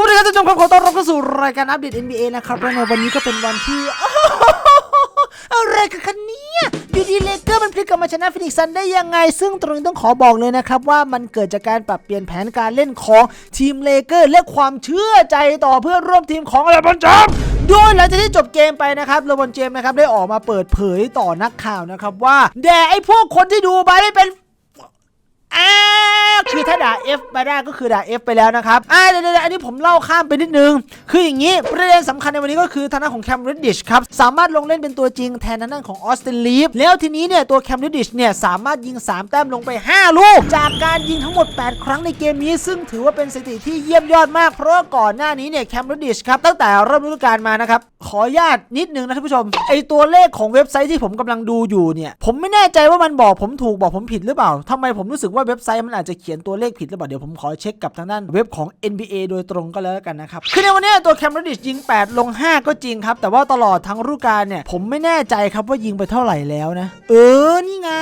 วัสดีครับท่านผู้ชมครับขอต้อนรับเข้าสู่รายการอัปเดต NBA นะครับและในวันนี้ก็เป็นวันที่อะไรกันคะเนี่ยอยู่ดีเลเกอร์มันพลิกกลับมาชนะฟินิกซันได้ยังไง ซึ่งตรงนี้ต้องขอบอกเลยนะครับว่ามันเกิดจากการปรับเปลี่ยนแผนการเล่นของทีมเลเกอร์และความเชื่อใจต่อเพื่อนร่วมทีมของเลบอนจมส์โดยหลังจากที่จบเกมไปนะครับเลบอนเจมส์นะครับได้ออกมาเปิดเผยต่อนักข่าวนะครับว่าแด่ไอ้พวกคนที่ดูไปไม่เป็น อ้าวคือถ้าด่า F ไปได้ก็คือด่า F ไปแล้วนะครับอ่าเดี๋ยวๆอันนี้ผมเล่าข้ามไปนิดนึง คืออย่างนี้ ประเด็นสำคัญในวันนี้ก็คือทางด้านของแคมริดดิชครับ สามารถลงเล่นเป็นตัวจริงแทนทางด้านของออสตินลีฟแล้วทีนี้เนี่ย ตัวแคมริดดิชเนี่ย สามารถยิง 3 แต้มลงไป 5 ลูก จากการยิงทั้งหมด 8 ครั้งในเกมนี้ ซึ่งถือว่าเป็นสถิติที่เยี่ยมยอดมากเพราะว่าก่อนหน้านี้เนี่ยแคมริดดิชครับตั้งแต่เริ่มฤดูกาลมานะครับขออนุญาตนิดนึงนะท่านผู้ชม ไอตัวเลขของเว็บไซต์ที่ผมกำลังดูอยู่เนี่ย ผมไม่แน่ใจว่ามันบอกผมถูกบอกผมผิดหรือเปล่าทำไมผมรู้สึกว่าเว็บไซต์มันอาจจะเขียนตัวเลขผิดหรือเปล่า เดี๋ยวผมขอเช็คกับทางด้านเว็บของ NBA โดยตรงก็แล้วกันนะครับ คือในวันนี้ตัวแคม r รดิชยิง 8 ลง 5 ก็จริงครับ แต่ว่าตลอดทั้งฤดูกาลเนี่ยผมไม่แน่ใจครับว่ายิงไปเท่าไหร่แล้วนะ เออ นี่ไง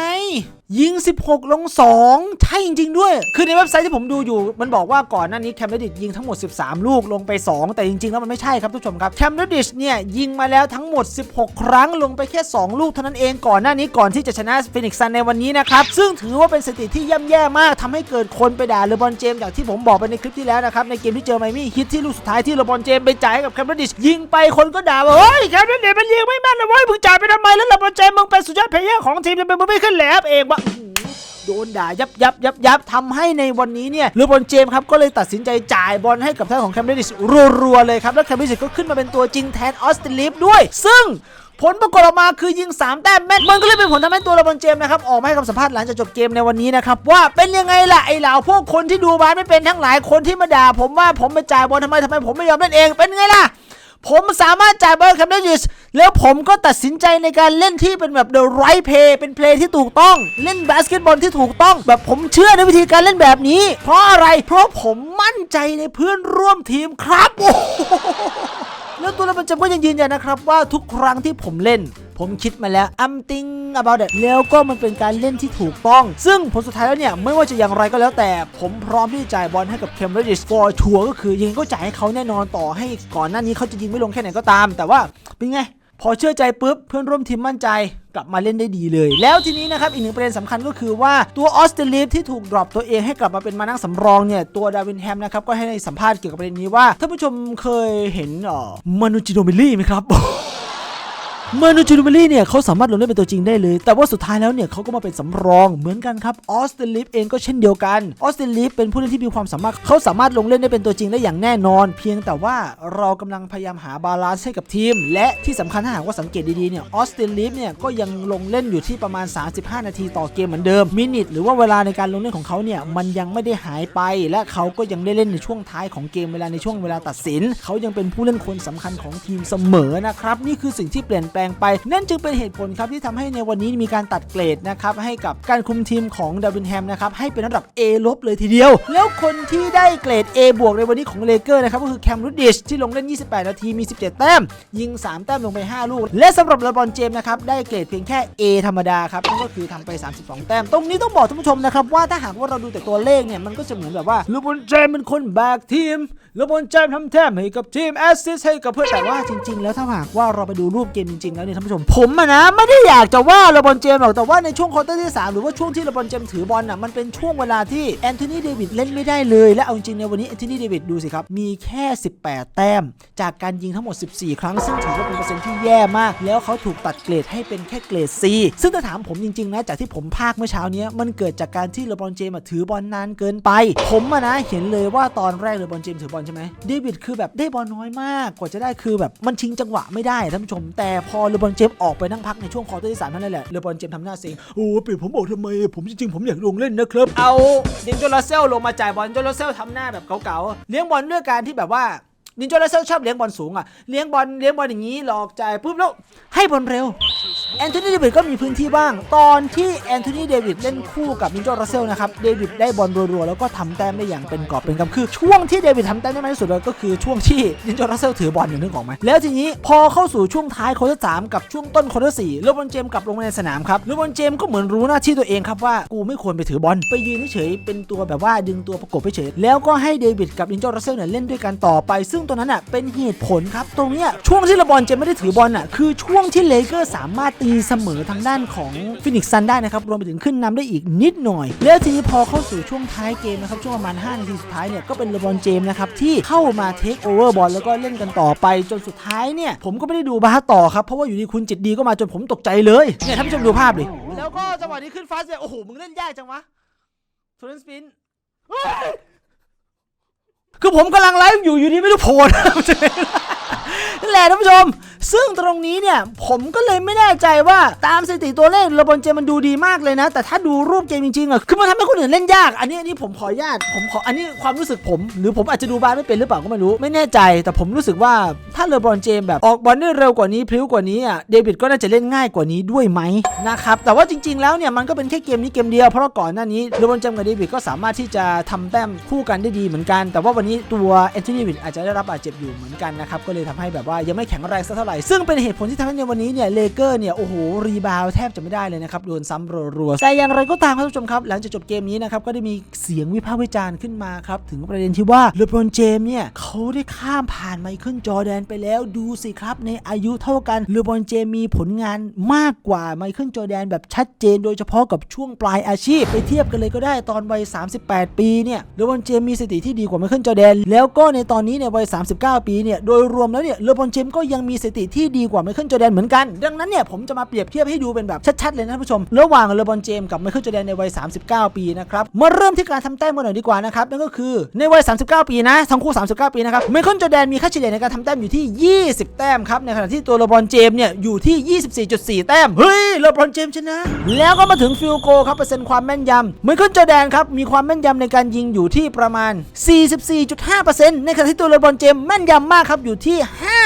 ยิง 16 ลง 2 ใช่จริง ๆ ด้วย คือในเว็บไซต์ที่ผมดูอยู่ มันบอกว่าก่อนหน้านี้แคม r รดิชยิงทั้งหมด 13 ลูกลงไป 2 แต่จริง ๆ แล้วมันไม่ใช่ครับทุกผู้ชมครับแคม r รดิชเนี่ยยิงมาแล้วทั้งหมด 16 ครั้งลงไปแค่ 2 ลูกเท่านั้นเองก่อนหน้านี้ก่อนที่จะชนะฟินิกซ์ซันในวันนี้นะครับ ซึ่งถือว่าเป็นสถิติที่ย่ำแย่มากทำให้เกิดคนไปด่าเลบอนเจมส์อย่างที่ผมบอกไปในคลิปที่แล้วนะครับในเกมที่เจอไมมี่ฮิตที่ลูกสุดท้ายที่เลบอนเจมส์ไปจ่ายกับแคม r รดิชยิงไปคนก็ด่าว่าเฮ้ยแคม r รดิชมันยิงไม่แม่นนะเว้ยมึงจ่ายไปทำไมแล้วเลบอนเจมส์มึงเป็นสุดยอดเพลเยอร์ของทีมทำไมมึงไม่ขึ้นแลบเองวะโดนด่ายับยับยับยับทำให้ในวันนี้เนี่ยเลบอนเจมส์ครับก็เลยตัดสินใจจ่ายบอลให้กับท่างของแคมเบริดจรัวๆเลยครับ แล้วแคมเบริดจก็ขึ้นมาเป็นตัวจริงแทนออสตินลิฟด้วย ซึ่งผลปรากฏออกมาคือยิง 3 แต้มแม่นมันก็เลยเป็นผลทำให้ตัวเลบอนเจมส์นะครับ ออกมาให้คำสัมภาษณ์หลังจากจบเกมในวันนี้นะครับ ว่าเป็นยังไงล่ะ ไอ้เหล่าพวกคนที่ดูบาสไม่เป็นทั้งหลายคนที่มาด่าผมว่าผมไปจ่ายบอลทำไมทำไมผมไม่ยอมเล่นเองเป็นไงล่ะ ผมสามารถจ่ายบอลแคมเบริดจแล้วผมก็ตัดสินใจในการเล่นที่เป็นแบบ the right play เป็นเพลย์ที่ถูกต้องเล่นบาสเกตบอลที่ถูกต้อง แบบผมเชื่อในวิธีการเล่นแบบนี้ เพราะอะไรเพราะผมมั่นใจในเพื่อนร่วมทีมครับโอ้โหแล้วตัวเราเป็นจำก็ยังยืนยันนะครับว่าทุกครั้งที่ผมเล่น ผมคิดมาแล้ว I'm think about it แล้วก็มันเป็นการเล่นที่ถูกต้อง ซึ่งผลสุดท้ายแล้วเนี่ย ไม่ว่าจะอย่างไรก็แล้วแต่ ผมพร้อมที่จะจ่ายบอลให้กับเคมเบริดจ for ชัวร์ก็คือยังก็จ่ายให้เขาแน่นอนต่อให้ก่อนหน้านี้เขาจะยิงไม่ลงแค่ไหนก็ตาม แต่ว่าเป็นไงพอเชื่อใจปุ๊บเพื่อนร่วมทีมมั่นใจกลับมาเล่นได้ดีเลย แล้วทีนี้นะครับ อีกหนึ่งประเด็นสำคัญก็คือว่าตัวออสเตรเลียที่ถูกดรอปตัวเองให้กลับมาเป็นมานั่งสำรองเนี่ย ตัวดาวินแฮมนะครับ ก็ให้สัมภาษณ์เกี่ยวกับประเด็นนี้ว่าท่านผู้ชมเคยเห็นเออมานูจิโนเมลลี่ไหมครับ มานูจิโนเมลี่เนี่ยเขาสามารถลงเล่นเป็นตัวจริงได้เลย แต่ว่าสุดท้ายแล้วเนี่ยเขาก็มาเป็นสำรองเหมือนกันครับออสเตรลิฟเองก็เช่นเดียวกันออสเตรลิฟเป็นผู้เล่นที่มีความสามารถเขาสามารถลงเล่นได้เป็นตัวจริงได้อย่างแน่นอน เพียงแต่ว่าเรากำลังพยายามหาบาลานซ์ให้กับทีม และที่สำคัญถ้าหากว่าสังเกตดีๆเนี่ยออสเตรลิฟเนี่ยก็ยังลงเล่นอยู่ที่ประมาณ 35 นาทีต่อเกมเหมือนเดิมมินิทหรือว่าเวลาในการลงเล่นของเขาเนี่ยมันยังไม่ได้หายไป และเขาก็ยังได้เล่นในช่วงท้ายของเกมเวลาในช่วงเวลาตัดสิน เขายังเป็นผู้เล่นคนสำคัญของทีมเสมอนะครับนี่คือสิ่งที่เปลี่ยนปลงไป นั่นจึงเป็นเหตุผลครับที่ทำให้ในวันนี้มีการตัดเกรดนะครับให้กับการคุมทีมของดาวินแฮมนะครับให้เป็นระดับ A ลบเลยทีเดียว แล้วคนที่ได้เกรด A บวกในวันนี้ของเลเกอร์นะครับก็คือแคมรูดิชที่ลงเล่น 28 นาทีมี 17 แต้ม ยิง 3 แต้มลงไป 5 ลูก และสำหรับเลบอนเจมส์นะครับได้เกรดเพียงแค่ A ธรรมดาครับนั่นก็คือทำไป 32 แต้ม ตรงนี้ต้องบอกท่านผู้ชมนะครับว่าถ้าหากว่าเราดูแต่ตัวเลขเนี่ยมันก็จะเหมือนแบบว่าเลบอนเจมส์เป็นคนแบกทีม เลบรอนเจมส์ทำแต้มให้กับทีมแอสซิสให้กับเพื่อนแต่ว่าจริง ๆ แล้วถ้าหากว่าเราไปดูรูปเกมจริง ๆ แล้วเนี่ยท่านผู้ชมผมอะนะ ไม่ได้อยากจะว่าเลบรอนเจมส์หรอกแต่ว่าในช่วงควอเตอร์ที่ 3 หรือว่าช่วงที่เลบรอนเจมส์ถือบอลน่ะมันเป็นช่วงเวลาที่แอนโทนีเดวิดเล่นไม่ได้เลย และเอาจริงๆในวันนี้แอนโทนีเดวิดดูสิครับ มีแค่ 18 แต้ม จากการยิงทั้งหมด 14 ครั้ง ซึ่งถือว่าเป็นเปอร์เซ็นต์ที่แย่มาก แล้วเขาถูกตัดเกรดให้เป็นแค่เกรด C ซึ่งถ้าถามผมจริงๆนะจากที่ผมพากย์เมื่อเช้านี้มันเกิดจากการที่เลบรอนเจมส์อะถือบอลนานเกินไป ผมอะนะเห็นเลยว่าตอนแรกเลบรอนเจมส์ถือบอลใช่ไหมเดวิดคือแบบได้บอลน้อยมากกว่าจะได้คือแบบมันชิงจังหวะไม่ได้ท่านผู้ชม แต่พอเลบอนเจมส์ออกไปนั่งพักในช่วงคอเตอร์ที่สามเท่านั้นแหละเลบอนเจมส์ทำหน้าเซ็งโอ้ปีผมบอกทำไม ผมจริงๆผมอยากลงเล่นนะครับเอาเดนโจลาเซลลงมาจ่ายบอลโจลาเซลทำหน้าแบบเก่าๆเลี้ยงบอลด้วยการที่แบบว่า นินจาเลเซอร์ชอบเลี้ยงบอลสูงอะ เลี้ยงบอลเลี้ยงบอลอย่างนี้หลอกใจปุ๊บแล้วให้บอลเร็วแอนโทนีเดวิดก็มีพื้นที่บ้าง ตอนที่แอนโทนีเดวิดเล่นคู่กับนินจารัสเซลนะครับ เดวิดได้บอลรัวๆแล้วก็ทำแต้มได้อย่างเป็นกอบเป็นกำคือ ช่วงที่เดวิดทำแต้มได้มากที่สุดเลยก็คือช่วงที่นินจารัสเซลถือบอลอยู่นึกออกไหมแล้วทีนี้พอเข้าสู่ช่วงท้ายโควอเตรสามกับช่วงต้นโควอเตรสี่เลบอนเจมกลับลงมาในสนามครับเลบอนเจมก็เหมือนรู้หน้าที่ตัวเองครับว่ากูไม่ควรไปถือบอลไปยืนเฉยเป็นตัวแบบว่าดึงตัวประกบเฉยแล้วก็ให้เดวิดกับนินจารัสเซลเนี่ยเล่นด้วยกันต่อไปซึ่งตัวนั้นอะเป็นเหตุผลครับ ตรงเนี้ยช่วงที่เลบอนเจมไม่ได้ถือบอลอะคือช่วงที่เลเกอร์สามารถตีเสมอทางด้านของฟินิกซ์ซันได้นะครับรวมไปถึงขึ้นนำได้อีกนิดหน่อย แล้วทีนี้พอเข้าสู่ช่วงท้ายเกมนะครับช่วงประมาณ 5 นาทีสุดท้ายเนี่ยก็เป็นเลบอนเจมนะครับที่เข้ามาเทคโอเวอร์บอลแล้วก็เล่นกันต่อไปจนสุดท้ายเนี่ยผมก็ไม่ได้ดูบาสต่อครับเพราะว่าอยู่ดีคุณจิตดีก็มาจนผมตกใจเลยเนี่ยท่านผู้ชมดูภาพดิแล้วก็จังหวะนี้ขึ้นฟาสเนี่ยโอ้โหมึงเล่นยากจังวะโทรนสปิน คือผมกำลังไลฟ์อยู่อยู่ดีไม่รู้โผล่นั่นแหละท่านผู้ชม ซึ่งตรงนี้เนี่ยผมก็เลยไม่แน่ใจว่าตามสถิติตัวเลขเลบนเจมันดูดีมากเลยนะ แต่ถ้าดูรูปเกมจริงๆอะคือมันทำให้คนอื่นเล่นยาก อันนี้อันนี้ผมขออนุญาตผมขออันนี้ความรู้สึกผม หรือผมอาจจะดูบาสไม่เป็นหรือเปล่าก็ไม่รู้ไม่แน่ใจ แต่ผมรู้สึกว่าถ้าเลบอนเจมแบบออกบอลได้เร็วกว่านี้พลิ้วกว่านี้อะเดวิดก็น่าจะเล่นง่ายกว่านี้ด้วยไหมนะครับแต่ว่าจริง ๆ แล้วเนี่ยมันก็เป็นแค่เกมนี้เกมเดียวเพราะก่อนหน้านี้เลบอนเจมกับเดวิดก็สามารถที่จะทำแต้มคู่กันได้ดีเหมือนกัน แต่ว่าวันนี้ตัวแอนโทนีเดวิดอาจจะได้รับบาดเจ็บอยู่เหมือนกันนะครับก็เลยทำให้แบบว่ายังไม่แข็งแรงสักเท่าไหร่ซึ่งเป็นเหตุผลที่ทำให้ในวันนี้เนี่ยเลเกอร์เนี่ยโอ้โหรีบาวแทบจะไม่ได้เลยนะครับโดนซ้ำรัวๆแต่อย่างไรก็ตามครับท่านผู้ชมครับ หลังจากจบเกมนี้นะครับก็ได้มีเสียงวิพากษ์วิจารณ์ขึ้นมาครับถึงประเด็นที่ว่าเลบรอนเจมเนี่ยเขาได้ข้ามผ่านไมเคิลจอร์แดนไปแล้วดูสิครับในอายุเท่ากันเลบรอนเจมมีผลงานมากกว่าไมเคิลจอร์แดนแบบชัดเจน โดยเฉพาะกับช่วงปลายอาชีพไปเทียบกันเลยก็ได้ตอนวัย 38 ปีเนี่ยเลบรอนเจมมีสถิติที่ดีกว่าไมเคิลจอร์แดนแล้วก็ในตอนนี้ในวัย 39 ปีเนี่ยโดยรวมแล้วเนี่ยเลบรอนเจมส์ก็ยังมีสถิติที่ดีกว่าไมเคิลจอแดนเหมือนกัน ดังนั้นเนี่ยผมจะมาเปรียบเทียบให้ดูเป็นแบบชัดๆเลยนะท่านผู้ชม ระหว่างเลบอนเจมส์กับไมเคิลจอแดนในวัย 39 ปีนะครับมาเริ่มที่การทำแต้มกันหน่อยดีกว่านะครับนั่นก็คือในวัย 39 ปีนะทั้งคู่ 39 ปีนะครับไมเคิลจอแดนมีค่าเฉลี่ยในการทำแต้มอยู่ที่ 20 แต้มครับในขณะที่ตัวเลบอนเจมส์เนี่ยอยู่ที่ 24.4 แต้มเฮ้ยเลบอนเจมส์ชนะแล้วก็มาถึงฟิลโกครับเปอร์เซ็นต์ความแม่นยำไมเคิลจอแดนครับมีความแม่นยำในการยิงอยู่ที่ประมาณ 44.5%ในขณะที่ตัวเลบรอนเจมส์แม่นยำมากครับอยู่ที่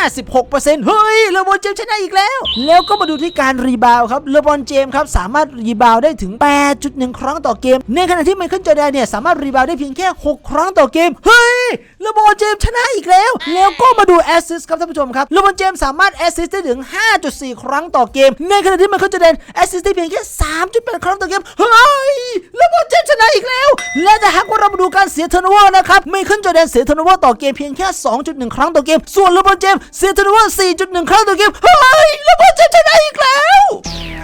56%เฮ้ยเลบอนเจมชนะอีกแล้ว แล้วก็มาดูที่การรีบาวครับเลบอนเจมครับสามารถรีบาวได้ถึง 8.1 ครั้งต่อเกม ในขณะที่ไมเคิลจอแดนเนี่ยสามารถรีบาวได้เพียงแค่ 6 ครั้งต่อเกม เฮ้ยเลบอนเจมชนะอีกแล้ว แล้วก็มาดูแอสซิสต์ครับท่านผู้ชมครับเลบอนเจมสามารถแอสซิสต์ได้ถึง 5.4 ครั้งต่อเกม ในขณะที่ไมเคิลจอแดนแอสซิสต์ได้เพียงแค่ 3.8 ครั้งต่อเกม เฮ้ยเลบอนเจมชนะอีกแล้ว และถ้าหากว่าเรามาดูการเสียเทอร์โนเวอร์นะครับไมเคิลจอแดนเสียเทอร์โนเวอร์ต่อเกมเพียงแค่ 2.1 ครั้งต่อเกม ส่วนเลบอนเจมเสียเทอร์โนเวอร์4.1 ครั้งต่อเกม เฮ้ยเลบรอนเจมส์ชนะอีกแล้ว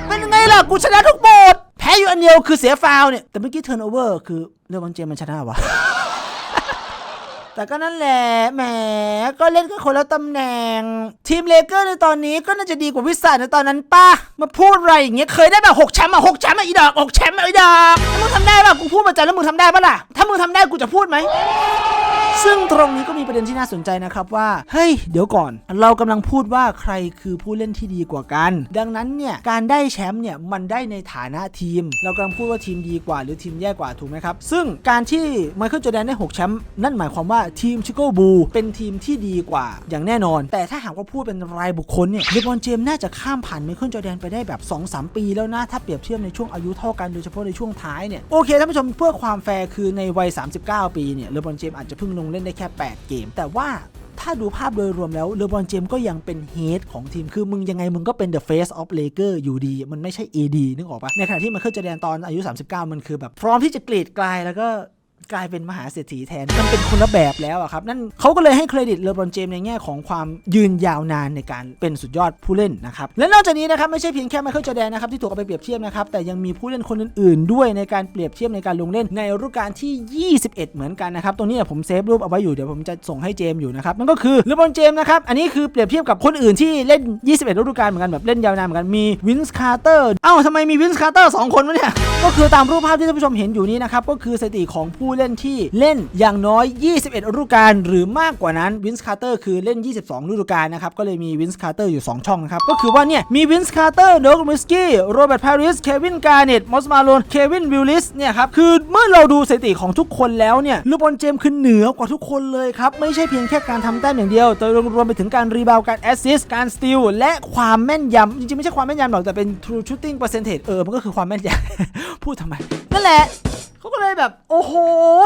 เป็นไงล่ะ กูชนะทุกโหมด แพ้อยู่อันเดียวคือเสียฟาวเนี่ย แต่เมื่อกี้เทิร์นโอเวอร์คือเรื่อลเจมมันชนะวะ แต่ก็นั่นแหละแหมก็เล่นกันคนละตำแหน่ง ทีมเลเกอร์ในตอนนี้ก็น่าจะดีกว่าวิสัทในตอนนั้นป่ะมาพูดอะไรอย่างเงี้ยเคยได้แบบหกแชมป์อะหกแชมป์อะอีดอกหกแชมป์อะอีดอกแล้วมึงทำได้ป่ะกูพูดมาจันแล้วมึงทำได้ป่ะล่ะถ้ามึงทำได้กูจะพูดไหมซึ่งตรงนี้ก็มีประเด็นที่น่าสนใจนะครับว่า เฮ้ย เดี๋ยวก่อน เรากำลังพูดว่าใครคือผู้เล่นที่ดีกว่ากัน ดังนั้นเนี่ย การได้แชมป์เนี่ย มันได้ในฐานะทีม เรากำลังพูดว่าทีมดีกว่า หรือทีมแย่กว่าถูกไหมครับ ซึ่งการที่ไมเคิลจอแดนได้ 6 แชมป์นั่นหมายความว่าทีมชิโก้บูเป็นทีมที่ดีกว่าอย่างแน่นอน แต่ถ้าหากว่าพูดเป็นรายบุคคลเนี่ยเลบรอนเจมส์น่าจะข้ามผ่านไมเคิลจอร์แดนไปได้แบบ 2-3 ปีแล้วนะ ถ้าเปรียบเทียบในช่วงอายุเท่ากันโดยเฉพาะในช่วงท้ายเนี่ย โอเคท่านผู้ชมเพื่อความแฟร์คือในวัย 39 ปีเนี่ยเลบรอนเจมส์อาจจะเพิ่งลงเล่นได้แค่ 8 เกม แต่ว่าถ้าดูภาพโดยรวมแล้วเลบรอนเจมส์ก็ยังเป็นเฮดของทีม คือมึงยังไงมึงก็เป็น the face of Laker อยู่ดี มันไม่ใช่ AD นึกออกปะในขณะที่มันเคยจะแดนตอนอายุ 39 มันคือแบบพร้อมที่จะกรีดกลายแล้วก็ กลายเป็นมหาเศรษฐีแทน มันเป็นคนละแบบแล้วอะครับ นั่นเขาก็เลยให้เครดิตเลบรอนเจมส์ในแง่ของความยืนยาวนานในการเป็นสุดยอดผู้เล่นนะครับ และนอกจากนี้นะครับ ไม่ใช่เพียงแค่ไมเคิลจอแดนนะครับที่ถูกเอาไปเปรียบเทียบนะครับ แต่ยังมีผู้เล่นคนอื่นๆ ด้วยในการเปรียบเทียบในการลงเล่นในฤดูกาลที่ 21 เหมือนกันนะครับ ตรงนี้ผมเซฟรูปเอาไว้อยู่เดี๋ยวผมจะส่งให้เจมส์อยู่นะครับ นั่นก็คือเลบรอนเจมส์นะครับ อันนี้คือเปรียบเทียบกับคนอื่นที่เล่น 21 ฤดูกาลเหมือนกันแบบเล่นยาวนานเหมือนกันมีวินส์คาร์เตอร์เอ้าทำไมมีวินส์คาร์เตอร์สองคนวะเนี่ยก็คือตามรูปภาพที่ท่านผู้ชมเห็นอยู่นี้นะครับก็คือสถิติของผูผู้เล่นที่เล่นอย่างน้อย 21 ฤดูกาลหรือมากกว่านั้นวินส์คาร์เตอร์คือเล่น 22 ฤดูกาลนะครับ ก็เลยมีวินส์คาร์เตอร์อยู่ 2 ช่องนะครับ ก็คือว่าเนี่ย มีวินส์คาร์เตอร์โดกมิสกี้โรเบิร์ตพาริสเควินการ์เน็ตมอสมาโลนเควินวิลลิสเนี่ยครับ คือเมื่อเราดูสถิติของทุกคนแล้วเนี่ยลูบอลเจมส์คือเหนือกว่าทุกคนเลยครับ ไม่ใช่เพียงแค่การทำแต้มอย่างเดียว แต่รวมไปถึงการรีบาวการแอสซิสต์การสตีลและความแม่นยำจริงๆไม่ใช่ความแม่นยำหรอกแต่เป็น true shooting percentage เออมันก็คือความแม่นยำพูดทำไมนั่นแหละ เขาก็เลยแบบ โอ้โห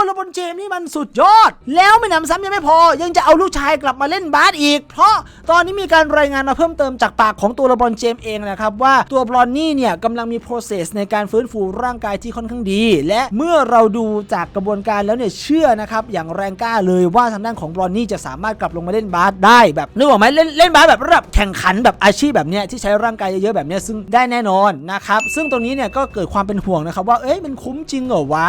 แล้วบอลเจมส์นี่มันสุดยอด แล้วไม่หนำซ้ำยังไม่พอ ยังจะเอาลูกชายกลับมาเล่นบาสอีก เพราะตอนนี้มีการรายงานมาเพิ่มเติมจากปากของตัวเลบอนเจมส์เองนะครับว่าตัวบรอนนี่เนี่ยกำลังมี process ในการฟื้นฟูร่างกายที่ค่อนข้างดี และเมื่อเราดูจากกระบวนการแล้วเนี่ยเชื่อนะครับอย่างแรงกล้าเลยว่าทางด้านของบรอนนี่จะสามารถกลับลงมาเล่นบาสได้แบบนึกออกไหมเล่นเล่นบาสแบบระดับแข่งขันแบบอาชีพแบบเนี้ยที่ใช้ร่างกายเยอะๆแบบเนี้ยซึ่งได้แน่นอนนะครับซึ่งตรงนี้เนี่ยก็เกิดความเป็นห่วงนะครับว่าเอ้ยมันคุ้มจริงเหรอวะ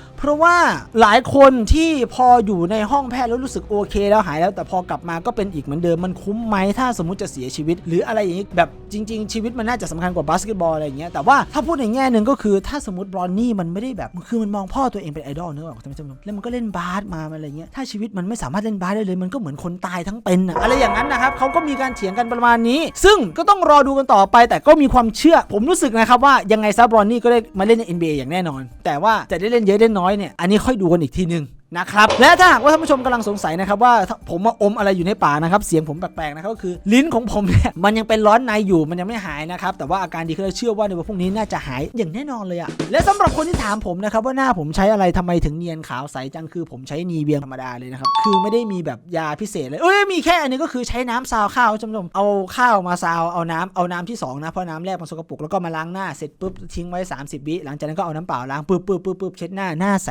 เพราะว่าหลายคนที่พออยู่ในห้องแพทย์แล้วรู้สึกโอเค แล้วหายแล้วแต่พอกลับมาก็เป็นอีกเหมือนเดิมมันคุ้มไหมถ้าสมมุติจะเสียชีวิต หรืออะไรอย่างนี้แบบจริง ๆ ชีวิตมันน่าจะสำคัญกว่าบาสเกตบอลอะไรอย่างเงี้ยแต่ว่าถ้าพูดในแง่หนึ่งก็คือถ้าสมมติบรอนนี่มันไม่ได้แบบคือมันมองพ่อตัวเองเป็นไอดอลเนอะท่านผู้ชมแล้วมันก็เล่นบาสมาอะไรเงี้ยถ้าชีวิตมันไม่สามารถเล่นบาสได้เลย มันก็เหมือนคนตายทั้งเป็นอะอะไรอย่างนั้นนะครับเขาก็มีการเถียงกันประมาณนี้ ซึ่งก็ต้องรอดูกันต่อไป แต่ก็มีความเชื่อ ผมรู้สึกนะครับว่ายังไงซะบรอนนี่ก็ได้มาเล่นใน NBA อย่างแน่นอน แต่ว่าจะได้เล่นเยอะได้น้อยเนี่ยอันนี้ค่อยดูกันอีกทีนึง นะครับและถ้าหากว่าท่านผู้ชมกำลังสงสัยนะครับว่าผมมาอมอะไรอยู่ในป่ากนะครับเสียงผมแปลกๆนะครับก็คือลิ้นของผมเนี่ยมันยังเป็นร้อนในอยู่มันยังไม่หายนะครับแต่ว่าอาการดีขึ้นเชื่อว่าในวันพรุ่งนี้น่าจะหายอย่างแน่นอนเลยอะและสำหรับคนที่ถามผมนะครับว่าหน้าผมใช้อะไรทำไมถึงเนียนขาวใสจังคือผมใช้นีเวียงธรรมดาเลยนะครับคือไม่ได้มีแบบยาพิเศษเลยเอ้ยมีแค่อันนี้ก็คือใช้น้ำซาวข้าวท่านผู้ชมเอาข้าวมาซาวเอาน้ำเอาน้ำที่สองนะเพราะน้ำแรกมันสกปรกแล้วก็มาล้างหน้าเสร็จปุ๊บทิ้งไว้ 30 วิหลังจากนั้นก็เอาน้ำเปล่าล้างปุ๊บปุ๊บปุ๊บปุ๊บเช็ดหน้าหน้าใส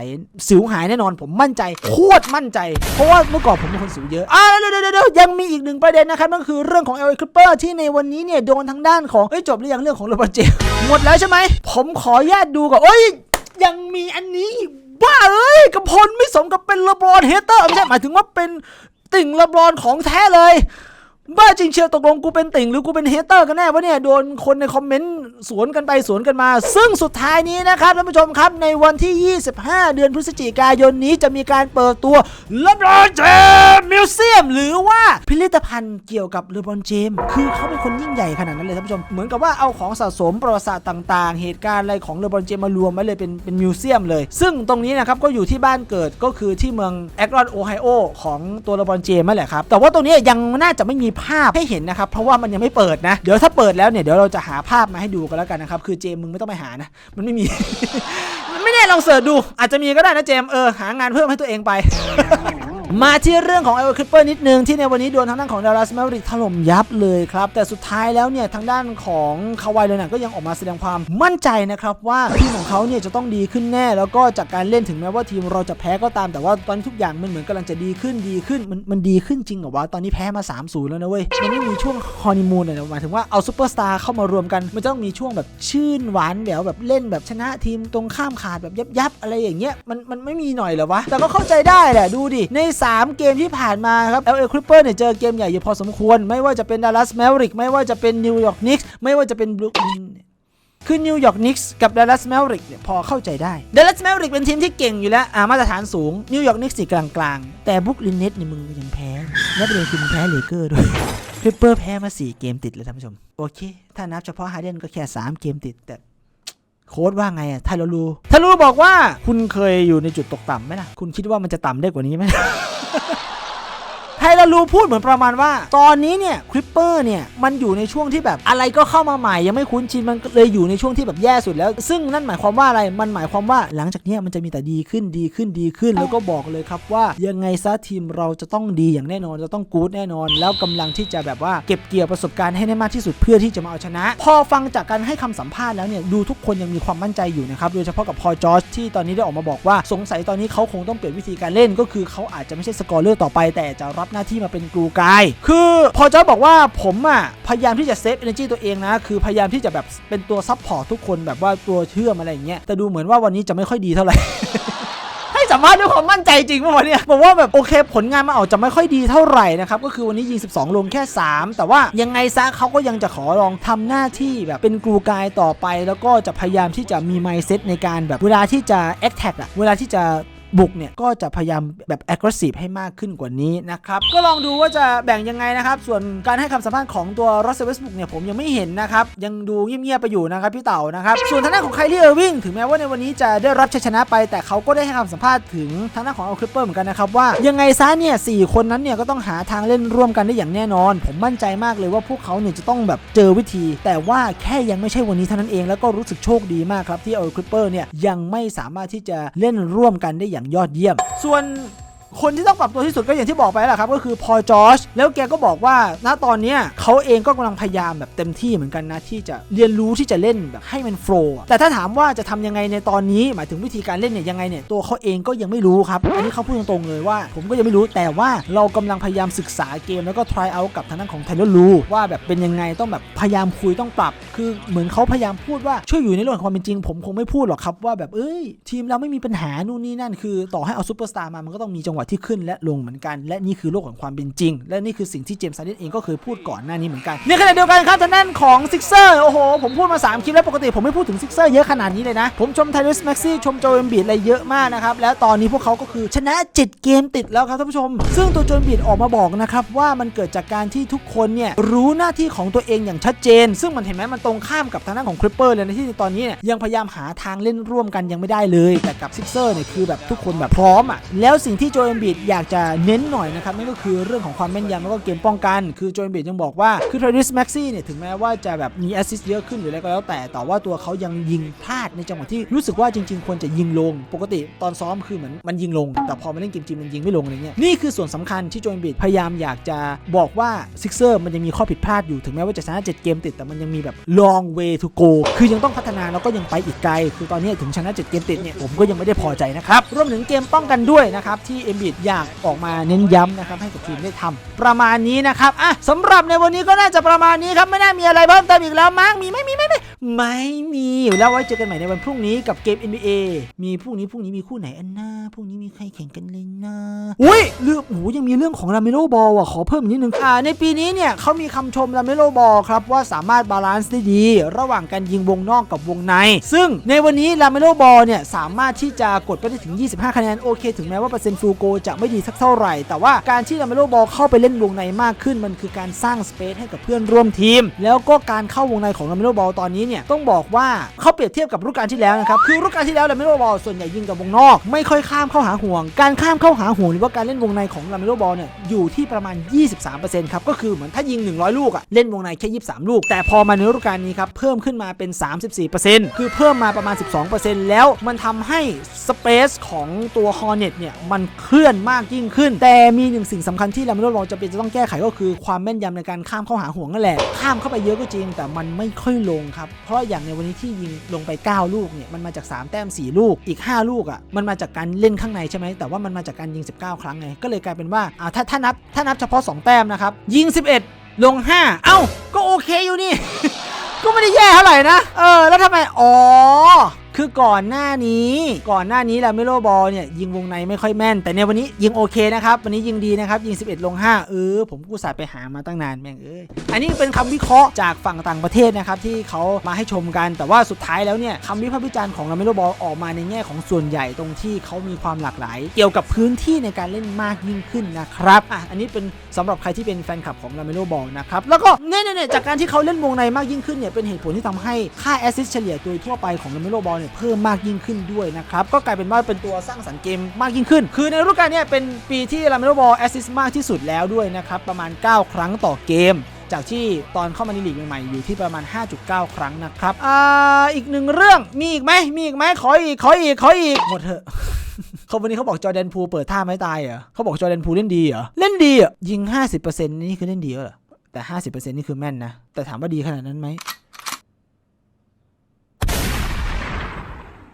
สิวหายแน่นอนผมมั่นใจโคตรมั่นใจ เพราะว่าเมื่อก่อนผมเป็นคนสิวเยอะอ่าเดี๋ยวเดี๋ยวเดี๋ยวยังมีอีกหนึ่งประเด็นนะครับนั่นคือเรื่องของเอลคลิปเปอร์ที่ในวันนี้เนี่ยโดนทางด้านของเอ้ยจบหรือยังเรื่องของเลบรอนเจมหมดแล้วใช่ไหมผมขออนุญาตดูก่อนเอ้ยยังมีอันนี้อีกบ้าเอ้ยกับพลไม่สมกับเป็นเลบรอนเฮเตอร์ไม่ใช่หมายถึงว่าเป็นติ่งเลบรอนของแท้เลย บ้าจริงเชียวตกลงกูเป็นติ่งหรือกูเป็นเฮเตอร์กันแน่วะเนี่ยโดนคนในคอมเมนต์สวนกันไปสวนกันมา ซึ่งสุดท้ายนี้นะครับท่านผู้ชมครับในวันที่ 25 เดือนพฤศจิกายนนี้จะมีการเปิดตัวเลบรอนเจมมิวเซียมหรือว่าพิพิธภัณฑ์เกี่ยวกับเลบรอนเจมคือเขาเป็นคนยิ่งใหญ่ขนาดนั้นเลยท่านผู้ชมเหมือนกับว่าเอาของสะสมประวัติศาสตร์ต่างๆ เหตุการณ์อะไรของเลบรอนเจมมารวมไว้เลยเป็นเป็นมิวเซียมเลย ซึ่งตรงนี้นะครับก็อยู่ที่บ้านเกิดก็คือที่เมืองแอครอนโอไฮโอของตัวเลบรอนเจมนั่นแหละครับแต่ว่าตรงนี้ยังน่าจะไม่มีภาพให้เห็นนะครับ เพราะว่ามันยังไม่เปิดนะ เดี๋ยวถ้าเปิดแล้วเนี่ยเดี๋ยวเราจะหาภาพมาให้ดูกันแล้วกันนะครับ คือเจมมึงไม่ต้องไปหานะ มันไม่มี มันไม่แน่ลองเสิร์ชดู อาจจะมีก็ได้นะเจมเออหางานเพิ่มให้ตัวเองไป มาที่เรื่องของ e อ c ล i p เปอร์นิดนึงที่ในวันนี้โดนทางด้านของดารัสแมริกถล่มยับเลยครับ แต่สุดท้ายแล้วเนี่ย ทางด้านของคาวายเลยนันก็ยังออกมาแสดงความมั่นใจนะครับ ว่าทีมของเขาเนี่ยจะต้องดีขึ้นแน่ แล้วก็จากการเล่นถึงแม้ว่าทีมเราจะแพ้ก็ตามแต่ว่าตอนนี้ทุกอย่างมันเหมือนกำลังจะดีขึ้นดีขึ้น มันมันดีขึ้นจริงเหรอวะ ตอนนี้แพ้มา 3-0 แล้วนะเว้ยมันไม่มีช่วงฮอนีมูนเลยนะหมายถึงว่าเอาซูเปอร์สตาร์เข้ามารวมกันมันจะต้องมีช่วงแบบชื่นหวานแหววแบบเล่นแบบชนะทีมตรงข้ามขาดแบบยับยับอะไรอย่างเงี้ยมันมันไม่มีหน่อยเหรอวะแต่ก็เข้าใจได้แหละดูดิใน3 เกมที่ผ่านมาครับ LA Clippers เนี่ยเจอเกมใหญ่อยู่พอสมควร ไม่ว่าจะเป็น Dallas Mavericks ไม่ว่าจะเป็น New York Knicks ไม่ว่าจะเป็น Brooklyn คือ New York Knicks กับ Dallas Mavericks เนี่ยพอเข้าใจได้ Dallas Mavericks เป็นทีมที่เก่งอยู่แล้วอ่ามาตรฐานสูง New York Knicks สี่กลางๆ แต่ Brooklyn Nets เนี่ยมึงยังแพ้และประเด็นคือมึงแพ้เลเกอร์ด้วยคลิปเปอร์แพ้มา 4 เกมติดเลยท่านผู้ชม โอเค ถ้านับเฉพาะฮาร์เดนก็แค่ 3 เกมติดแต่ โค้ดว่าไงอะทารูทารูบอกว่าคุณเคยอยู่ในจุดตกต่ำไหมล่ะ คุณคิดว่ามันจะต่ำได้กว่านี้ไหม ลารูพูดเหมือนประมาณว่า ตอนนี้เนี่ยคริปเปอร์เนี่ยมันอยู่ในช่วงที่แบบอะไรก็เข้ามาใหม่ ยังไม่คุ้นชินมันเลยอยู่ในช่วงที่แบบแย่สุดแล้ว ซึ่งนั่นหมายความว่าอะไรมันหมายความว่าหลังจากนี้มันจะมีแต่ดีขึ้นดีขึ้นดีขึ้น แล้วก็บอกเลยครับว่ายังไงซะทีมเราจะต้องดีอย่างแน่นอนจะต้องกู๊ดแน่นอน แล้วกำลังที่จะแบบว่าเก็บเกี่ยวประสบการณ์ให้ได้มากที่สุดเพื่อที่จะมาเอาชนะ พอฟังจากการให้คำสัมภาษณ์แล้วเนี่ยดูทุกคนยังมีความมั่นใจอยู่นะครับโดยเฉพาะกับพอจอร์จที่ตอนนี้ได้ออกมาบอกว่าสงสัยตอนนี้เขาคงต้องเปลี่ยนวิธีการเล่นก็คือเขาอาจจะไม่ใช่สกอร์เลอร์ต่อไปแต่จะรับหน้าที่มาเป็นกรูกาย คือพอจอร์จบอกว่าผมอะพยายามที่จะเซฟเอเนจีตัวเองนะ คือพยายามที่จะแบบเป็นตัวซับพอร์ตทุกคนแบบว่าตัวเชื่อมอะไรอย่างเงี้ย แต่ดูเหมือนว่าวันนี้จะไม่ค่อยดีเท่าไหร่ให้สัมภาษณ์ด้วยความมั่นใจจริงป่ะวะเนี่ยบอกว่าแบบโอเค ผลงานมาออกจะไม่ค่อยดีเท่าไหร่นะครับ ก็คือวันนี้ยิง 12 ลงแค่ 3 แต่ว่ายังไงซะเขาก็ยังจะขอลองทำหน้าที่แบบเป็นกรูกายต่อไป แล้วก็จะพยายามที่จะมีไมเซ็ตในการแบบเวลาที่จะแอคแท็กอะเวลาที่จะ บุกเนี่ยก็จะพยายามแบบ aggressive ให้มากขึ้นกว่านี้นะครับก็ลองดูว่าจะแบ่งยังไงนะครับ ส่วนการให้คำสัมภาษณ์ของตัว Russell Westbrook เนี่ยผมยังไม่เห็นนะครับ ยังดูเงียบๆไปอยู่นะครับพี่เต่านะครับ ส่วนทางด้านของไคล r ี i เออร์วิงถึงแม้ว่าในวันนี้จะได้รับชัยชนะไป แต่เขาก็ได้ให้คำสัมภาษณ์ถึงทางด้านของเอาคลิปเปอร์เหมือนกันนะครับว่ายังไงซะเนี่ยสคนนั้นเนี่ยก็ต้องหาทางเล่นร่วมกันได้อย่างแน่นอน ผมมั่นใจมากเลยว่าพวกเขาเนี่ยจะต้องแบบเจอวิธี แต่ว่าแค่ยังไม่ใช่วันนี้เท่านั้นเองแล้วก็รู้สึกโชคดีมากครับที่เอาคลิปเปอร์เนี่ยยังไม่สามารถที่จะเล่นร่วมกันได้อย่างางยอดเยี่ยม ส่วน คนที่ต้องปรับตัวที่สุดก็อย่างที่บอกไปแหละครับ ก็คือพอจอชแล้วแกก็บอกว่าณตอนเนี้ยเขาเองก็กำลังพยายามแบบเต็มที่เหมือนกันนะที่จะเรียนรู้ที่จะเล่นแบบให้มันโฟล์แต่ถ้าถามว่าจะทำยังไงในตอนนี้ หมายถึงวิธีการเล่นเนี่ยยังไงเนี่ยตัวเขาเองก็ยังไม่รู้ครับอันนี้เขาพูดตรงๆเลยว่า ผมก็ยังไม่รู้แต่ว่าเรากำลังพยายามศึกษาเกมแล้วก็ try out กับทางด้านของไทเลอร์ลูว่าแบบเป็นยังไงต้องแบบพยายามคุยต้องปรับ คือเหมือนเขาพยายามพูดว่าช่วยอยู่ในโลกแห่งความเป็นจริง ผมคงไม่พูดหรอกครับว่าแบบเอ้ยทีมเราไม่มีปัญหานู่นนี่นั่นคือ ต่อให้เอาซูเปอร์สตาร์มามันก็ต้องมีจังหวะที่ขึ้นและลงเหมือนกัน และนี่คือโลกของความเป็นจริง และนี่คือสิ่งที่เจมส์ซันเดนเองก็เคยพูดก่อนหน้านี้เหมือนกันในขณะเดียวกันครับทางด้านของซิกเซอร์โอ้โหผมพูดมา 3 คลิปแล้วปกติผมไม่พูดถึงซิกเซอร์เยอะขนาดนี้เลยนะ ผมชมไทริสแม็กซี่ชมโจเอมบีดอะไรเยอะมากนะครับแล้วตอนนี้พวกเขาก็คือชนะ 7 เกมติดแล้วครับท่านผู้ชม ซึ่งตัวโจเอมบีดออกมาบอกนะครับว่ามันเกิดจากการที่ทุกคนเนี่ยรู้หน้าที่ของตัวเองอย่างชัดเจน ซึ่งมันเห็นไหมมันตรงข้ามกับทางด้านของคริปเปอร์เลยในที่ตอนนี้เนี่ยยังพยายามหาทางเล่นร่วมกันยังไม่ได้เลย แต่กับซิกเซอร์เนี่ยคือแบบทุกคนแบบพร้อมอะแล้วสิ่งที่โจเอมบีดอยากจะเน้นหน่อยนะครับนั่นก็คือเรื่องของความแม่นยำแล้วก็เกมป้องกัน คือโจเอมบีดยังบอกว่าคือทริสแม็กซี่เนี่ยถึงแม้ว่าจะแบบมีแอสซิสต์เยอะขึ้นหรืออะไรก็แล้วแต่แต่ว่าตัวเขายังยิงพลาดในจังหวะที่รู้สึกว่าจริง ๆ ควรจะยิงลง ปกติตอนซ้อมคือเหมือนมันยิงลง แต่พอมาเล่นเกมจริงมันยิงไม่ลงอะไรเงี้ยนี่คือส่วนสำคัญที่โจเอมบีดพยายามอยากจะบอกว่าซิกเซอร์มันยังมีข้อผิดพลาดอยู่ถึงแม้ว่าจะชนะ7เกมติดแต่มันยังมีแบบ long way to go คือยังต้องพัฒนาแล้วก็ยังไปอีกไกล คือตอนนี้ถึงชนะ7เกมติดเนี่ยผมก็ยังไม่ได้พอใจนะครับรวมถึงเกมป้องกันด้วยนะครับที่เอมบิดอยากออกมาเน้นย้ำนะครับให้กับทีมได้ทำประมาณนี้นะครับอะสำหรับในวันนี้ก็น่าจะประมาณนี้ครับไม่น่ามีอะไรเพิ่มเติมอีกแล้วมั้งมีไม่มีไม่ไม่ไม่มีแล้วไว้เจอกันใหม่ในวันพรุ่งนี้กับเกม NBA มีพรุ่งนี้พรุ่งนี้มีคู่ไหนอันหน่าพรุ่งนี้มีใครแข่งกันเลยนะอุ้ยเรื่องโอ้ยังมีเรื่องของลาเมโลบอลอะขอเพิ่มนิดนึงอ่าในปีนี้เนี่ยเขามีคำชมลาเมโลบอลครับว่าสามารถบาลานซ์ได้ดี ระหว่างการยิงวงนอกกับวงใน ซึ่งในวันนี้ลาเมโลบอลเนี่ยสามารถที่จะกดไปได้ถึง 25 คะแนนโอเค ถึงแม้ว่าเปอร์เซ็นต์ฟูลโกจะไม่ดีสักเท่าไหร่ แต่ว่าการที่ลาเมโลบอลเข้าไปเล่นวงในมากขึ้นมันคือการสร้างสเปซให้กับเพื่อนร่วมทีม แล้วก็การเข้าวงในของลาเมโลบอลตอนนี้เนี่ยต้องบอกว่าเขาเปรียบเทียบกับฤดูกาลที่แล้วนะครับคือฤดูกาลที่แล้วลาเมโลบอลส่วนใหญ่ยิงกับวงนอก ไม่ค่อยข้ามเข้าหาห่วง การข้ามเข้าหาห่วงหรือว่าการเล่นวงในของลาเมโลบอลเนี่ยอยู่ที่ประมาณ 23%ครับก็คือเหมือนถ้ายิง 100 ลูกอะเล่นวงในแค่ 23 ลูก แต่พอมาในฤดูกาลนี้ครับเพิ่มขึ้นมาเป็น 34%คือเพิ่มมาประมาณ 12%แล้วมันทำให้สเปซของตัวฮอร์เน็ตเนี่ยมันเคลื่อนมากยิ่งขึ้น แต่มีหนึ่งสิ่งสำคัญที่ลาเมโลบอลจะเป็นจะต้องแก้ไขก็คือความแม่นยำในการข้ามเข้าหาห่วงนั่นแหละข้ามเข้าไปเยอะก็จริง แต่มันไม่ค่อยลงครับ ราะอย่างในวันนี้ที่ยิงลงไป 9 ลูกเนี่ยมันมาจาก 3 แต้ม 4 ลูกอีก 5 ลูกอะมันมาจากการเล่นข้างในใช่ไหมแต่ว่ามันมาจากการยิง 19 ครั้งไงก็เลยกลายเป็นว่าอ่าถ้าถ้านับถ้านับเฉพาะ 2 แต้มนะครับยิง 11 ลง 5 เอ้าก็โอเคอยู่นี่ ก็ไม่ได้แย่เท่าไหร่นะเออแล้วทำไมอ๋อ คือก่อนหน้านี้ก่อนหน้านี้ลาเมโลบอลเนี่ยยิงวงในไม่ค่อยแม่น แต่ในวันนี้ยิงโอเคนะครับ วันนี้ยิงดีนะครับ ยิง 11 ลง 5 เออ ผมกู้สายไปหามาตั้งนานแม่งเอ้ยอันนี้เป็นคำวิเคราะห์จากฝั่งต่างประเทศนะครับ ที่เขามาให้ชมกันแต่ว่าสุดท้ายแล้วเนี่ยคำวิพากษ์วิจารณ์ของลาเมโลบอลออกมาในแง่ของส่วนใหญ่ตรงที่เขามีความหลากหลาย เกี่ยวกับพื้นที่ในการเล่นมากยิ่งขึ้นนะครับอะอันนี้เป็นสำหรับใครที่เป็นแฟนคลับของลาเมโลบอลนะครับแล้วก็เนี่ยๆๆจากการที่เขาเล่นวงในมากยิ่งขึ้นเนี่ยเป็นเหตุผลที่ทำให้ค่าแอสซิสเฉลี่ยโดยทั่วไปของลาเมโลบอลเนี่ยเพิ่มมากยิ่งขึ้นด้วยนะครับ ก็กลายเป็นว่าเป็นตัวสร้างสรรค์เกมมากยิ่งขึ้น คือในฤดูกาลเนี้เป็นปีที่ลาเมโลบอลแอสซิสมากที่สุดแล้วด้วยนะครับประมาณ 9 ครั้งต่อเกมจากที่ตอนเข้ามาในลีกใหม่ๆอยู่ที่ประมาณ 5.9 ครั้งนะครับ อ่า อีกหนึ่งเรื่อง มีอีกไหม มีอีกไหม ขออีก ขออีก ขออีก หมดเถอะเขาวันนี้เขาบอกจอร์แดนพูเปิดท่าไม่ตายเหรอเขาบอกจอร์แดนพูเล่นดีเหรอ เล่นดีอะ ยิง 50%นี่คือเล่นดีเหรอ แต่ 50%นี่คือแม่นนะ แต่ถามว่าดีขนาดนั้นไหม